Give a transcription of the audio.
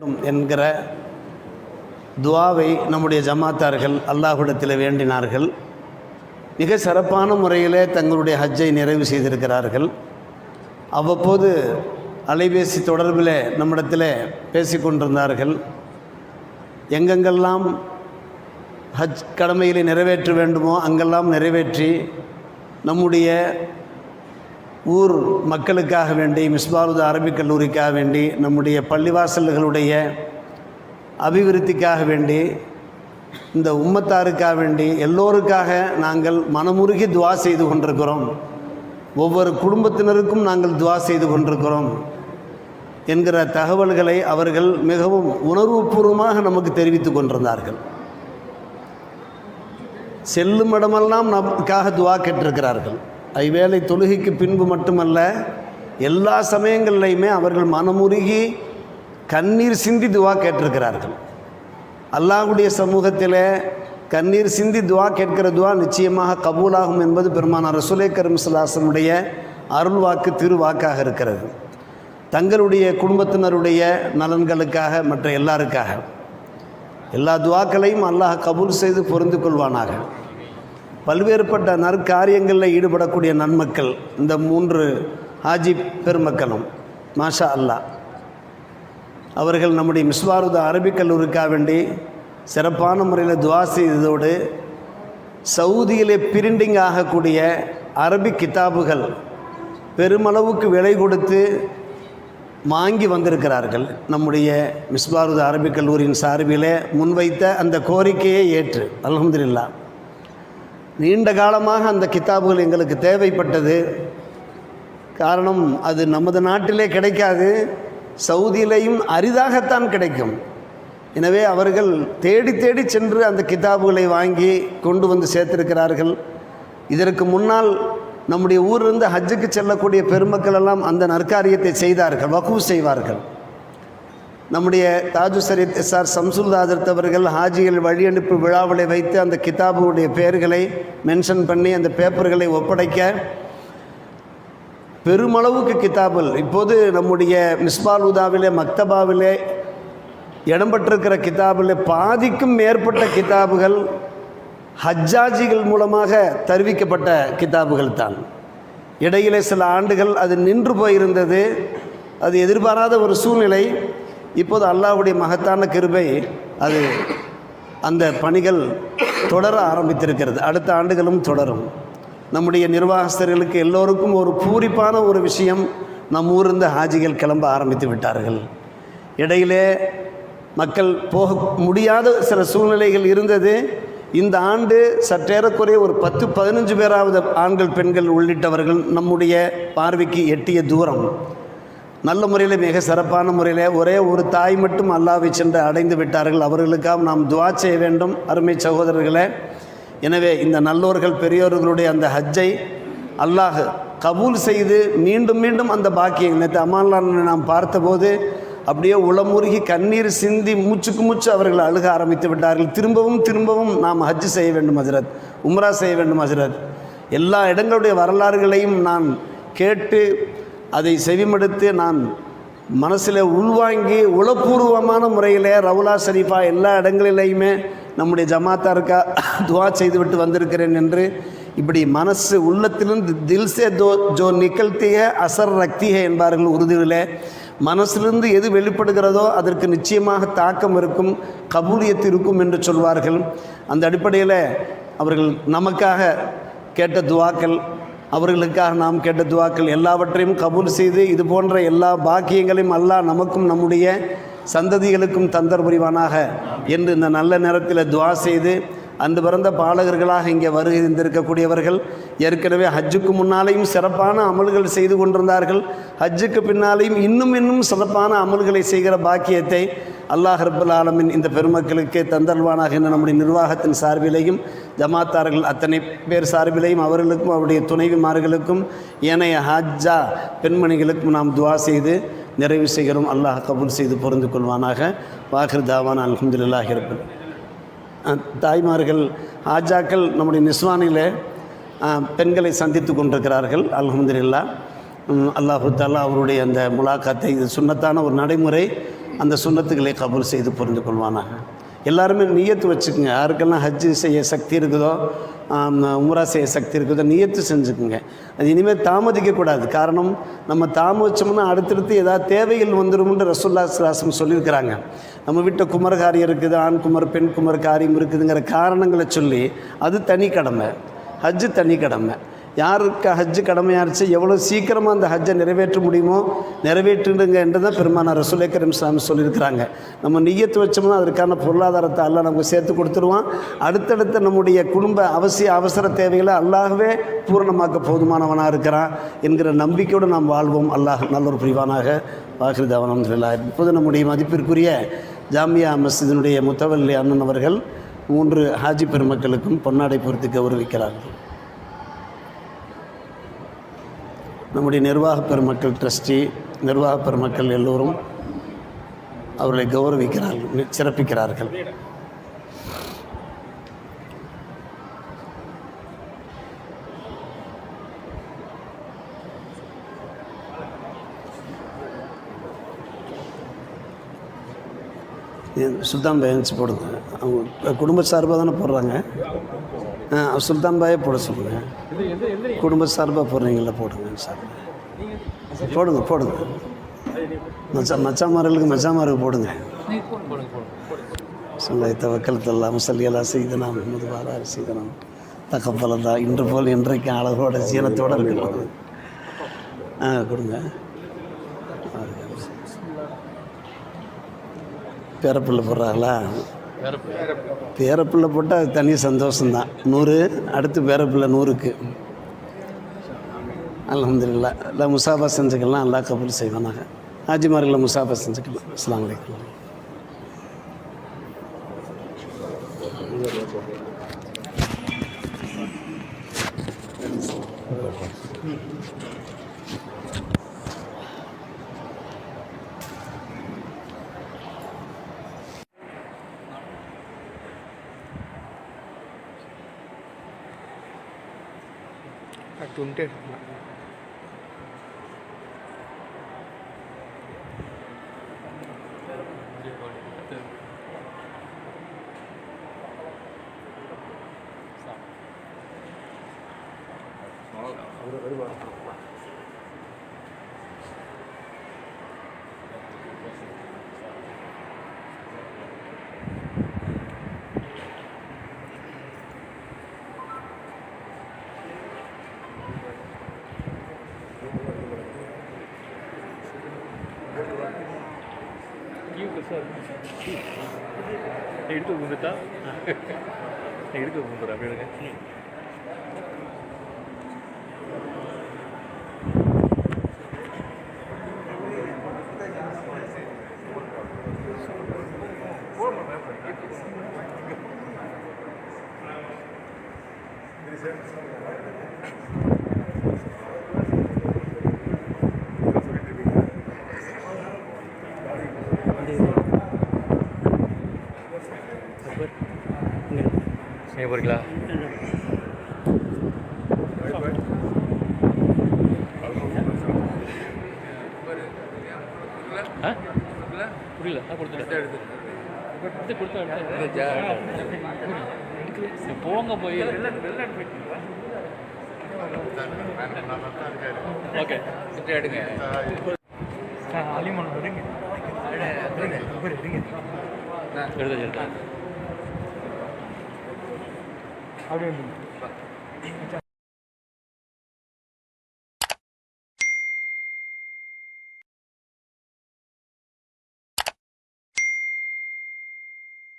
வேண்டும் என்கிற துவாவை நம்முடைய ஜமாத்தார்கள் அல்லாஹுடத்தில் வேண்டினார்கள். மிக சிறப்பான முறையிலே தங்களுடைய ஹஜ்ஜை நிறைவு செய்திருக்கிறார்கள். அவ்வப்போது அலைபேசி தொடர்பில் நம்மிடத்தில் பேசி கொண்டிருந்தார்கள். எங்கெங்கெல்லாம் ஹஜ் கடமைகளை நிறைவேற்ற வேண்டுமோ அங்கெல்லாம் நிறைவேற்றி நம்முடைய ஊர் மக்களுக்காக வேண்டி மிஸ்பாருத அரபிக் கல்லூரிக்காக வேண்டி நம்முடைய பள்ளிவாசல்களுடைய அபிவிருத்திக்காக வேண்டி இந்த உம்மத்தாருக்காக வேண்டி எல்லோருக்காக நாங்கள் மனமுருகி துவா செய்து கொண்டிருக்கிறோம். ஒவ்வொரு குடும்பத்தினருக்கும் நாங்கள் துவா செய்து கொண்டிருக்கிறோம் என்கிற தகவல்களை அவர்கள் மிகவும் உணர்வுபூர்வமாக நமக்கு தெரிவித்து கொண்டிருந்தார்கள். செல்லும் இடமெல்லாம் நமக்காக துவா கேட்டிருக்கிறார்கள். ஐவேளை தொழுகைக்கு பின்பு மட்டுமல்ல எல்லா சமயங்கள்லையுமே அவர்கள் மனமுருகி கண்ணீர் சிந்தி துவா கேட்டிருக்கிறார்கள். அல்லாஹுடைய சமூகத்தில் கண்ணீர் சிந்தி துவா கேட்கிற துவா நிச்சயமாக கபூலாகும் என்பது பெருமானார் ரசுலே கரும் சுல்லாசனுடைய அருள் வாக்கு திருவாக்காக இருக்கிறது. தங்களுடைய குடும்பத்தினருடைய நலன்களுக்காக மற்ற எல்லாருக்காக. எல்லா துவாக்களையும் அல்லாஹ் கபூல் செய்து பொருந்து கொள்வானாக. பல்வேறுபட்ட நற்காரியங்களில் ஈடுபடக்கூடிய நன்மக்கள் இந்த மூன்று ஹாஜி பெருமக்களும். மாஷா அல்லாஹ். அவர்கள் நம்முடைய மிஸ்வாருத அரபிக் கல்லூரிக்காக வேண்டி சிறப்பான முறையில் துவா செய்ததோடு சவுதியிலே பிரிண்டிங் ஆகக்கூடிய அரபிக் கிதாபுகள் பெருமளவுக்கு விலை கொடுத்து வாங்கி வந்திருக்கிறார்கள். நம்முடைய மிஸ்பாருத அரபிக் கல்லூரியின் சார்பிலே முன்வைத்த அந்த கோரிக்கையை ஏற்று. அலமதுல்லா நீண்ட காலமாக அந்த கித்தாபுகள் எங்களுக்கு தேவைப்பட்டது. காரணம் அது நமது நாட்டிலே கிடைக்காது. சவுதியிலேயும் அரிதாகத்தான் கிடைக்கும். எனவே அவர்கள் தேடி தேடி சென்று அந்த கிதாபுகளை வாங்கி கொண்டு வந்து சேர்த்திருக்கிறார்கள். இதற்கு முன்னால் நம்முடைய ஊரிலிருந்து ஹஜ்ஜுக்கு செல்லக்கூடிய பெருமக்கள் எல்லாம் அந்த நற்காரியத்தை செய்தார்கள் வகு செய்வார்கள். நம்முடைய தாஜு சரீத் எஸ் ஆர் சம்சுல்தாதர்த் அவர்கள் ஹாஜிகள் வழியனுப்பு விழாவிலை வைத்து அந்த கிதாபுடைய பெயர்களை மென்ஷன் பண்ணி அந்த பேப்பர்களை ஒப்படைக்க பெருமளவுக்கு கிதாபுகள். இப்போது நம்முடைய மிஸ்பால் உதாவிலே மக்தபாவிலே இடம்பெற்றிருக்கிற கிதாபில் பாதிக்கும் மேற்பட்ட கிதாபுகள் ஹஜ்ஜாஜிகள் மூலமாக தருவிக்கப்பட்ட கிதாபுகள் தான். இடையிலே சில ஆண்டுகள் அது நின்று போயிருந்தது. அது எதிர்பாராத ஒரு சூழ்நிலை. இப்போது அல்லாஹுடைய மகத்தான கிருபை அது அந்த பணிகள் தொடர ஆரம்பித்திருக்கிறது. அடுத்த ஆண்டுகளும் தொடரும். நம்முடைய நிர்வாகஸ்தர்களுக்கு எல்லோருக்கும் ஒரு பூரிப்பான ஒரு விஷயம் நம் ஊர்ந்த ஹாஜிகள் கிளம்ப ஆரம்பித்து விட்டார்கள். இடையிலே மக்கள் போக முடியாத சில சூழ்நிலைகள் இருந்தது. இந்த ஆண்டு சற்றேறக்குறைய ஒரு பத்து பதினஞ்சு பேராவது ஆண்கள் பெண்கள் உள்ளிட்டவர்கள் நம்முடைய பார்வைக்கு எட்டிய தூரம். நல்ல முறையில் மிக சிறப்பான முறையில் ஒரே ஒரு தாய் மட்டும் அல்லாவை சென்று அடைந்து விட்டார்கள். அவர்களுக்காக நாம் துவா செய்ய வேண்டும் அருமை சகோதரர்களே. எனவே இந்த நல்லோர்கள் பெரியோர்களுடைய அந்த ஹஜ்ஜை அல்லாஹ் கபூல் செய்து மீண்டும் மீண்டும் அந்த பாக்கியம். நேற்று அம்மான் நாம் பார்த்தபோது அப்படியே உளமுருகி கண்ணீர் சிந்தி மூச்சுக்கு மூச்சு அவர்கள் அழுக ஆரம்பித்து விட்டார்கள். திரும்பவும் திரும்பவும் நாம் ஹஜ் செய்ய வேண்டும் ஹசரத் உம்ரா செய்ய வேண்டும் ஹசரத் எல்லா இடங்களுடைய வரலாறுகளையும் நான் கேட்டு அதை செவிமடுத்து நான் மனசில் உள்வாங்கி உளப்பூர்வமான முறையில் ரவுலா ஷரீஃபா எல்லா இடங்களிலையுமே நம்முடைய ஜமாத்தாருக்கா துவா செய்துவிட்டு வந்திருக்கிறேன் என்று இப்படி மனசு உள்ளத்திலிருந்து தில்சே தோ ஜோ நிகழ்த்திய அசர் ரக்திக என்பார்கள் உறுதியில் மனசிலிருந்து எது வெளிப்படுகிறதோ அதற்கு நிச்சயமாக தாக்கம் இருக்கும் கபூலியத்து இருக்கும் என்று சொல்வார்கள். அந்த அடிப்படையில் அவர்கள் நமக்காக கேட்ட துவாக்கள் அவர்களுக்காக நாம் கேட்ட துவாக்கள் எல்லாவற்றையும் கபூல் செய்து இது போன்ற எல்லா பாக்கியங்களையும் அல்லாஹ் நமக்கும் நம்முடைய சந்ததிகளுக்கும் தந்தர் புரிவானாக என்று இந்த நல்ல நேரத்தில் துவா செய்து அன்று பிறந்த பாலகர்களாக இங்கே வருகின்றிருக்கக்கூடியவர்கள் இருந்திருக்கக்கூடியவர்கள் ஏற்கனவே ஹஜ்ஜுக்கு முன்னாலேயும் சிறப்பான அமல்கள் செய்து கொண்டிருந்தார்கள். ஹஜ்ஜுக்கு பின்னாலேயும் இன்னும் இன்னும் சிறப்பான அமல்களை செய்கிற பாக்கியத்தை அல்லாஹ் ரபுல் ஆலமின் இந்த பெருமக்களுக்கு தந்தல்வானாக என்ற நம்முடைய நிர்வாகத்தின் சார்பிலேயும் ஜமாத்தார்கள் அத்தனை பேர் சார்பிலேயும் அவர்களுக்கும் அவருடைய துணைவிமார்களுக்கும் ஏனைய ஹஜ்ஜா பெண்மணிகளுக்கும் நாம் துவா செய்து நிறைவு செய்கிறோம். அல்லாஹ் கபூல் செய்து பொருந்து கொள்வானாக. வாஹிர் தாவான் அலமதுல்லாஹி ரபுல் தாய்மார்கள் ஆஜாக்கள் நம்முடைய நிஸ்வானில் பெண்களை சந்தித்து கொண்டிருக்கிறார்கள் அல்ஹம்துலில்லா. அல்லாஹு தாலா அவருடைய அந்த முலாக்காத்தை இது சுன்னத்தான ஒரு நடைமுறை அந்த சுண்ணத்துக்களை கபூல் செய்து புரிந்து கொள்வானாக. எல்லாருமே நியத்து வச்சுக்கோங்க. யாருக்கெல்லாம் ஹஜ்ஜு செய்ய சக்தி இருக்குதோ உமரா உம்ரா செய்ய சக்தி இருக்குதோ நியத்து செஞ்சுக்குங்க. அது இனிமேல் தாமதிக்கக்கூடாது காரணம் நம்ம தாமதிச்சோம்னா அடுத்தடுத்து ஏதாவது தேவைகள் வந்துரும்னு ரசூல்லா சிலாசம் சொல்லியிருக்கிறாங்க. நம்ம வீட்டில் குமரகாரியம் இருக்குது ஆண் குமர் பெண் குமர் காரியம் இருக்குதுங்கிற காரணங்களை சொல்லி அது தனி கடமை. ஹஜ்ஜு தனி கடமை. யாருக்கு ஹஜ்ஜு கடமையாச்சு எவ்வளோ சீக்கிரமாக அந்த ஹஜ்ஜை நிறைவேற்ற முடியுமோ நிறைவேற்றுடுங்க என்று தான் பெருமானார் ரசூலை கரீம் சாமி சொல்லியிருக்கிறாங்க. நம்ம நிய்யத்து வச்சோம்னா அதற்கான பொருளாதாரத்தை அல்லாஹ் நமக்கு சேர்த்து கொடுத்துருவான். அடுத்தடுத்த நம்முடைய குடும்ப அவசிய அவசர தேவைகளை அல்லாகவே பூரணமாக்க போதுமானவனாக இருக்கிறான் என்கிற நம்பிக்கையோடு நாம் வாழ்வோம். அல்லாஹ் நல்ல ஒரு பிரிவானாக. புரிவானாக வாகிருத் அவனம்துல்லா இப்போது நம்முடைய மதிப்பிற்குரிய ஜாமியா மஸ்ஜிதினுடைய முத்தவல்லி அண்ணன் அவர்கள் மூன்று ஹாஜி பெருமக்களுக்கும் பொன்னாடை பொறுத்து கௌரவிக்கிறார்கள். நம்முடைய நிர்வாக பெருமக்கள் ட்ரஸ்டி நிர்வாக பெருமக்கள் எல்லோரும் அவர்களை கௌரவிக்கிறார்கள் சிறப்பிக்கிறார்கள். இது சுல்தான் பயன்ஸ் போடுங்க. அவங்க குடும்ப சார்பாக தானே போடுறாங்க சுல்தான் பாயே போட சொல்லுங்கள் குடும்ப சார்பாக போடுறீங்களா போடுங்க சார். போடுங்க போடுங்க. மச்சா மச்சாமார்களுக்கு மச்சாமாருக்கு போடுங்க. சொல்ல தவக்கல் தல்லாம் சல்லியெல்லாம் செய்தனா முகமது பாலாறு செய்தனாம். தான் இன்று போல் இன்றைக்கு அழகோட சீனத்தோடு இருக்கிறது ஆ கொடுங்க. பேரப்பிள்ளை போடுறாங்களா? பேரப்பிள்ளை போட்டால் அது தனி சந்தோஷம்தான். நூறு அடுத்து பேரப்பிள்ளை நூறுக்கு. அலமதுல்லா எல்லாம் முசாஃபா செஞ்சுக்கலாம் அல்லா கபூல் நாங்கள் ஆஜிமார்களில் முசாஃபா செஞ்சுக்கலாம். அஸ்ஸலாமு ஒரு ஒரு எடுத்து கும்பிட்டா? எடுத்து கும்பிட்றேன் அப்படி எடுக்க. நீங்க போறீங்களா ஆ? புரியல. கொடுத்துட்டேன். போங்க போய். ஓகே. எடுங்க. அலிமன் வருங்க எடுத்து எடுத்து அப்படியே